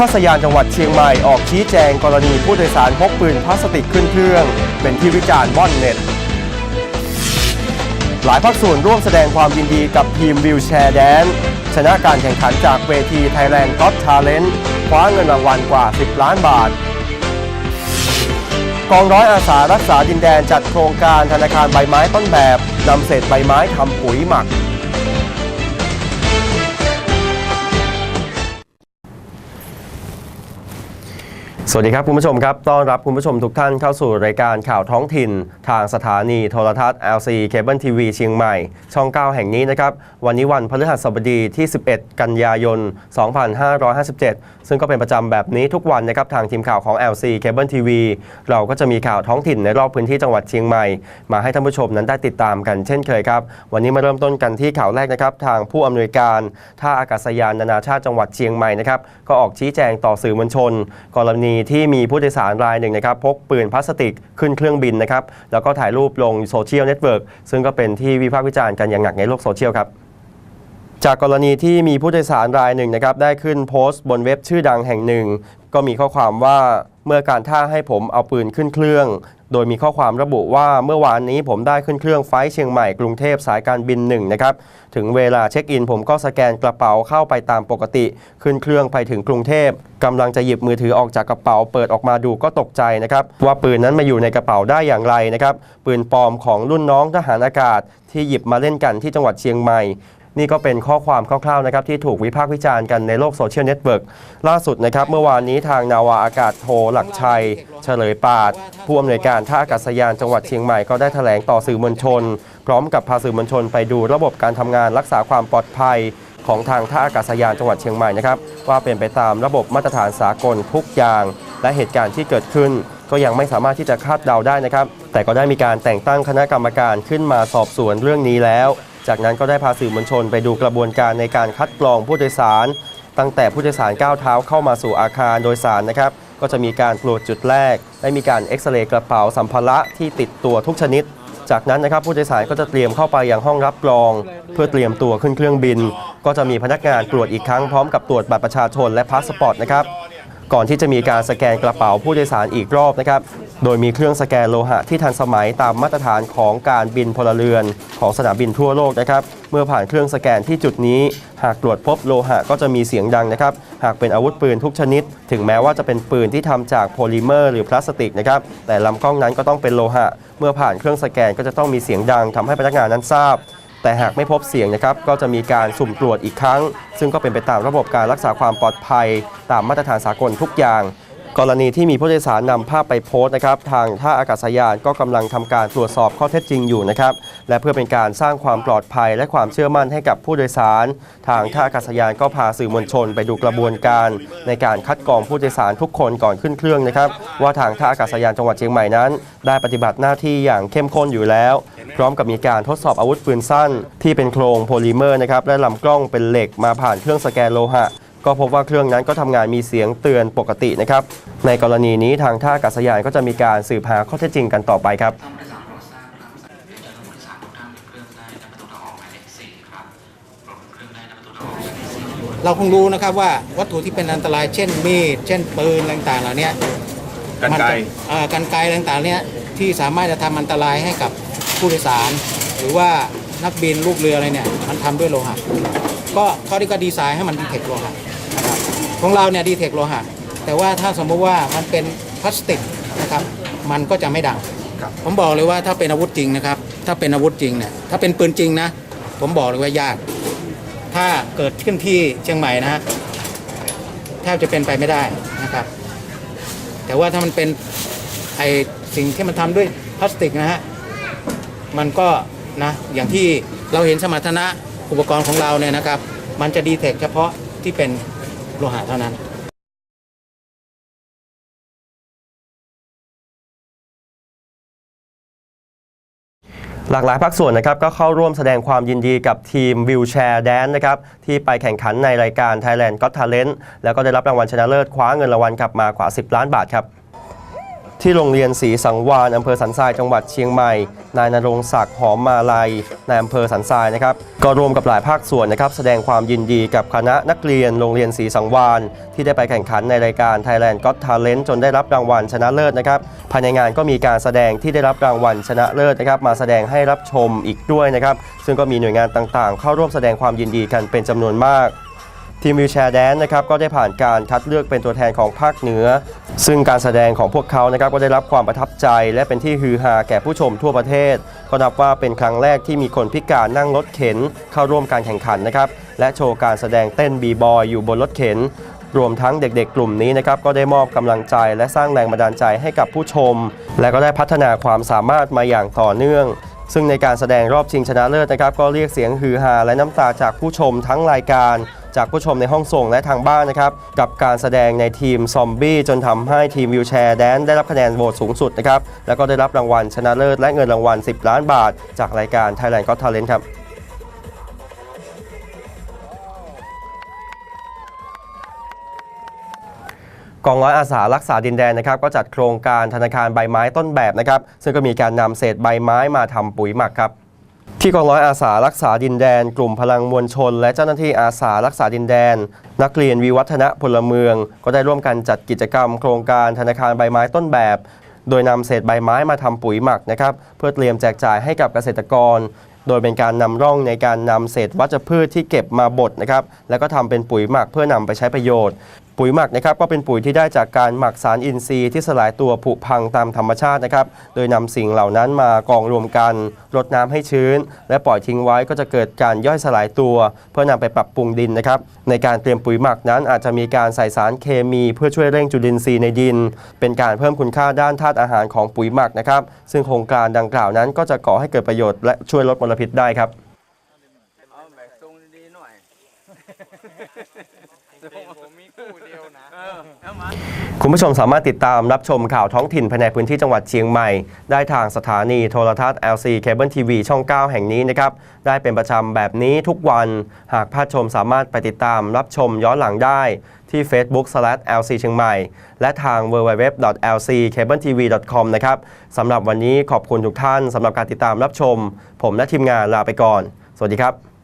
ท่าสยานจังหวัดเชียงใหม่ออกชี้แจงกรณีผู้โดยสารพกปืนพลาสติกขึ้นเครื่อง เป็นที่วิจารณ์ว่อนเน็ต หลายภาคส่วนร่วมแสดงความยินดีกับทีมวิวแชร์แดน ชนะการแข่งขันจากเวที Thailand Got Talent คว้าเงินรางวัลกว่า 10 ล้านบาท กองร้อยอาสารักษาดินแดนจัดโครงการธนาคารใบไม้ต้นแบบนำเศษใบไม้ทำปุ๋ยหมัก วัสดีครับคุณผู้ชมครับ ต้อนรับคุณผู้ชมทุกท่านเข้าสู่รายการข่าวท้องถิ่น ทางสถานีโทรทัศน์ LC Cable TV เชียงใหม่ ช่อง 9 แห่งนี้นะครับ วันนี้วันพฤหัสบดีที่ 11 กันยายน 2557 ซึ่งก็เป็นประจำแบบนี้ทุกวันนะครับ ทางทีมข่าวของ LC Cable TV เราก็จะมีข่าวท้องถิ่นในรอบพื้นที่จังหวัดเชียงใหม่ มาให้ท่านผู้ชมนั้นได้ติดตามกันเช่นเคยครับ วันนี้มาเริ่มต้นกันที่ข่าวแรกนะครับ ทางผู้อำนวยการท่าอากาศยานนานาชาติจังหวัดเชียงใหม่นะครับ ก็ออกชี้แจงต่อสื่อมวลชน กรณีที่มีผู้โดยสารรายหนึ่งนะครับพกปืนพลาสติกขึ้นเครื่องบินนะครับแล้วก็ถ่ายรูปลงโซเชียลเน็ตเวิร์กซึ่งก็เป็นที่วิพากษ์วิจารณ์กันอย่างหนักในโลกโซเชียลครับ จากกรณีที่มีผู้โดยสารรายหนึ่งนะครับได้ขึ้นโพสต์บนเว็บชื่อดังแห่งหนึ่ง ก็มีข้อความว่าเมื่อการท่าให้ผมเอาปืนขึ้นเครื่อง โดยมีข้อความระบุว่าเมื่อวานนี้ผมได้ขึ้นเครื่องไฟล์เชียงใหม่กรุงเทพสายการบินหนึ่งนะครับถึงเวลาเช็คอินผมก็สแกนกระเป๋าเข้าไปตามปกติ ขึ้นเครื่องไปถึงกรุงเทพกำลังจะหยิบมือถือออกจากกระเป๋า เปิดออกมาดูก็ตกใจนะครับว่าปืนนั้นมาอยู่ในกระเป๋าได้อย่างไรนะครับปืนปลอมของรุ่นน้องทหารอากาศที่หยิบมาเล่นกันที่จังหวัดเชียงใหม่ นี่ก็เป็นข้อความคร่าวๆนะครับที่ถูกวิพากษ์วิจารณ์กันในโลกโซเชียลเน็ตเวิร์กล่าสุดนะครับเมื่อวานนี้ทางนาวาอากาศโทหลักชัย เฉลยปาด ผู้อำนวยการท่าอากาศยานจังหวัดเชียงใหม่ก็ได้แถลงต่อสื่อมวลชน พร้อมกับพาสื่อมวลชนไปดูระบบการทำงานรักษาความปลอดภัยของทางท่าอากาศยานจังหวัดเชียงใหม่นะครับว่าเป็นไปตามระบบมาตรฐานสากลทุกอย่าง และเหตุการณ์ที่เกิดขึ้น ก็ยังไม่สามารถที่จะคาดเดาได้นะครับ แต่ก็ได้มีการแต่งตั้งคณะกรรมการขึ้นมาสอบสวนเรื่องนี้แล้ว จากนั้นก็ได้พาสื่อมวลชนไปดูกระบวนการในการคัดกรองผู้โดยสาร ตั้งแต่ผู้โดยสารก้าวเท้าเข้ามาสู่อาคารโดยสารนะครับ ก็จะมีการตรวจจุดแรก ได้มีการเอ็กซเรย์กระเป๋าสัมภาระที่ติดตัวทุกชนิด จากนั้นนะครับผู้โดยสารก็จะเตรียมเข้าไปยังห้องรับรอง เพื่อเตรียมตัวขึ้นเครื่องบิน ก็จะมีพนักงานตรวจอีกครั้งพร้อมกับตรวจบัตรประชาชนและพาสปอร์ตนะครับก่อนที่จะมีการสแกนกระเป๋าผู้โดยสารอีกรอบนะครับ โดยมีเครื่องสแกนโลหะที่ทันสมัยตามมาตรฐานของการบินพลเรือนของสนามบินทั่วโลกนะครับ เมื่อผ่านเครื่องสแกนที่จุดนี้ หากตรวจพบโลหะก็จะมีเสียงดังนะครับ หากเป็นอาวุธปืนทุกชนิด ถึงแม้ว่าจะเป็นปืนที่ทำจากโพลิเมอร์หรือพลาสติกนะครับ แต่ลำกล้องนั้นก็ต้องเป็นโลหะ เมื่อผ่านเครื่องสแกนก็จะต้องมีเสียงดังทำให้พนักงานนั้นทราบแต่หากไม่พบเสียงนะครับก็จะมีการสุ่มตรวจอีกครั้ง ซึ่งก็เป็นไปตามระบบการรักษาความปลอดภัย ตามมาตรฐานสากลทุกอย่าง กรณีที่มีผู้โดยสารนำภาพไปโพสต์นะครับ ทางท่าอากาศยานก็กำลังทำการตรวจสอบข้อเท็จจริงอยู่นะครับ และเพื่อเป็นการสร้างความปลอดภัยและความเชื่อมั่นให้กับผู้โดยสาร ทางท่าอากาศยานก็พาสื่อมวลชนไปดูกระบวนการ ในการคัดกรองผู้โดยสารทุกคนก่อนขึ้นเครื่องนะครับ ว่าทางท่าอากาศยานจังหวัดเชียงใหม่นั้น ได้ปฏิบัติหน้าที่อย่างเข้มข้นอยู่แล้ว พร้อมกับมีการทดสอบอาวุธปืนสั้น ที่เป็นโครงโพลิเมอร์นะครับและลำกล้องเป็นเหล็กมาผ่านเครื่องสแกนโลหะ ก็พบว่าเครื่องนั้นก็ทำงานมีเสียงเตือนปกตินะครับ ในกรณีนี้ทางท่าอากาศยานก็จะมีการสืบหาข้อเท็จจริงกันต่อไปครับต้องประสานรถทราบครับสถานีเดินบริษัททุกท่านเครื่องได้ณประตูทางออกหมายเลขสี่ครับรถเครื่องได้ณประตูทางออกหมายเลขสี่เราคงรู้นะครับว่าวัตถุที่เป็นอันตรายเช่นมีดเช่นปืนอะไรต่างๆเหล่านี้กันไกรมัจะอ่ากันไกรต่างๆเนี่ยที่สามารถจะทำอันตรายให้กับผู้โดยสาร หรือว่านักบินลูกเรืออะไรเนี่ยมันทำด้วยโลหะก็เขาที่ก็ดีไซน์ให้มันดีเทคโลหะนะครับ ของเราเนี่ยดีเทคโลหะแต่ว่าถ้าสมมติว่ามันเป็นพลาสติกนะครับมันก็จะไม่ดังผมบอกเลยว่าถ้าเป็นอาวุธจริงนะครับถ้าเป็นอาวุธจริงเนี่ยถ้าเป็นปืนจริงนะ ผมบอกเลยว่ายาก ถ้าเกิดขึ้นที่เชียงใหม่นะฮะแทบจะเป็นไปไม่ได้นะครับ แต่ว่าถ้ามันเป็นไอสิ่งที่มันทำด้วยพลาสติกนะฮะมันก็นะอย่างที่เราเห็นสมรรถนะอุปกรณ์ของเราเนี่ยนะครับ มันจะดีเทคเฉพาะที่เป็น โลหะเท่านั้นหลากหลายภาคส่วนนะครับก็เข้าร่วมแสดงความยินดีกับทีมวิวแชร์แดนนะครับที่ไปแข่งขันในรายการ Thailand Got Talent แล้วก็ได้รับรางวัลชนะเลิศคว้าเงินรางวัลกลับมากว่า 10 ล้านบาทครับ ที่โรงเรียนศรีสังวานอำเภอสันทรายจังหวัดเชียงใหม่ นายนรงศักดิ์หอมมาลัยนายอำเภอสันทรายนะครับ ก็รวมกับหลายภาคส่วนนะครับ แสดงความยินดีกับคณะนักเรียนโรงเรียนศรีสังวานที่ได้ไปแข่งขันในรายการ Thailand Got Talent จนได้รับรางวัลชนะเลิศนะครับ ภายในงานก็มีการแสดงที่ได้รับรางวัลชนะเลิศนะครับ มาแสดงให้รับชมอีกด้วยนะครับ ซึ่งก็มีหน่วยงานต่างๆ เข้าร่วมแสดงความยินดีกันเป็นจำนวนมาก ทีมวิวแชร์แดนนะครับก็ได้ผ่านการคัดเลือกเป็นตัวแทนของภาคเหนือ ซึ่งการแสดงของพวกเขานะครับก็ได้รับความประทับใจ และเป็นที่ฮือฮาแก่ผู้ชมทั่วประเทศ ก็นับว่าเป็นครั้งแรกที่มีคนพิการนั่งรถเข็นเข้าร่วมการแข่งขันนะครับและโชว์การแสดงเต้นบีบอยอยู่บนรถเข็นรวมทั้งเด็กๆ กลุ่มนี้นะครับก็ได้มอบกำลังใจและสร้างแรงบันดาลใจให้กับผู้ชม และก็ได้พัฒนาความสามารถมาอย่างต่อเนื่อง ซึ่งในการแสดงรอบชิงชนะเลิศนะครับ ก็เรียกเสียงฮือฮาและน้ำตาจากผู้ชมทั้งรายการ จากผู้ชมในห้องส่งและทางบ้านนะครับ กับการแสดงในทีมซอมบี้จนทำให้ทีมวิวแชร์แดนได้รับคะแนนโหวตสูงสุดนะครับ แล้วก็ได้รับรางวัลชนะเลิศและเงินรางวัล 10 ล้านบาท จากรายการ Thailand Got Talent ครับ กองร้อยอาสารักษาดินแดนนะครับก็จัดโครงการธนาคารใบไม้ต้นแบบนะครับซึ่งก็มีการนำเศษใบไม้มาทำปุ๋ยหมักครับที่กองร้อยอาสารักษาดินแดน กลุ่มพลังมวลชน และเจ้าหน้าที่อาสารักษาดินแดน นักเรียนวิวัฒนะพลเมือง ก็ได้ร่วมกันจัดกิจกรรม โครงการธนาคารใบไม้ต้นแบบ โดยนำเศษใบไม้มาทำปุ๋ยหมักนะครับเพื่อเตรียมแจกจ่ายให้กับเกษตรกร โดยเป็นการนำร่องในการนำเศษวัชพืชที่เก็บมาบดนะครับแล้วก็ทำเป็นปุ๋ยหมักเพื่อนำไปใช้ประโยชน์ ปุ๋ยหมักนะครับก็เป็นปุ๋ยที่ได้จากการหมักสารอินทรีย์ที่สลายตัวผุพังตามธรรมชาตินะครับ โดยนำสิ่งเหล่านั้นมากองรวมกันรดน้ำให้ชื้น และปล่อยทิ้งไว้ก็จะเกิดการย่อยสลายตัว เพื่อนำไปปรับปรุงดินนะครับ ในการเตรียมปุ๋ยหมักนั้นอาจจะมีการใส่สารเคมีเพื่อช่วยเร่งจุลินทรีย์ในดิน เป็นการเพิ่มคุณค่าด้านธาตุอาหารของปุ๋ยหมักนะครับ ซึ่งโครงการดังกล่าวนั้นก็จะก่อให้เกิดประโยชน์และช่วยลดมลพิษได้ครับ เอาแบบทรงดีๆหน่อย ผมมีคู่เดียวนะเออเอามาคุณผู้ชมสามารถติดตามรับชมข่าวท้องถิ่นภายในพื้นที่จังหวัดเชียงใหม่ ได้ทางสถานีโทรทัศน์ LC Cable TV ช่อง 9 แห่งนี้นะครับ ได้เป็นประจำแบบนี้ทุกวัน หากพลาดชมสามารถไปติดตามรับชมย้อนหลังได้ที่ Facebook/LC เชียงใหม่ และทาง www.lccabletv.com นะครับสำหรับวันนี้ขอบคุณทุกท่านสำหรับการติดตามรับชม ผมและทีมงานลาไปก่อน สวัสดีครับ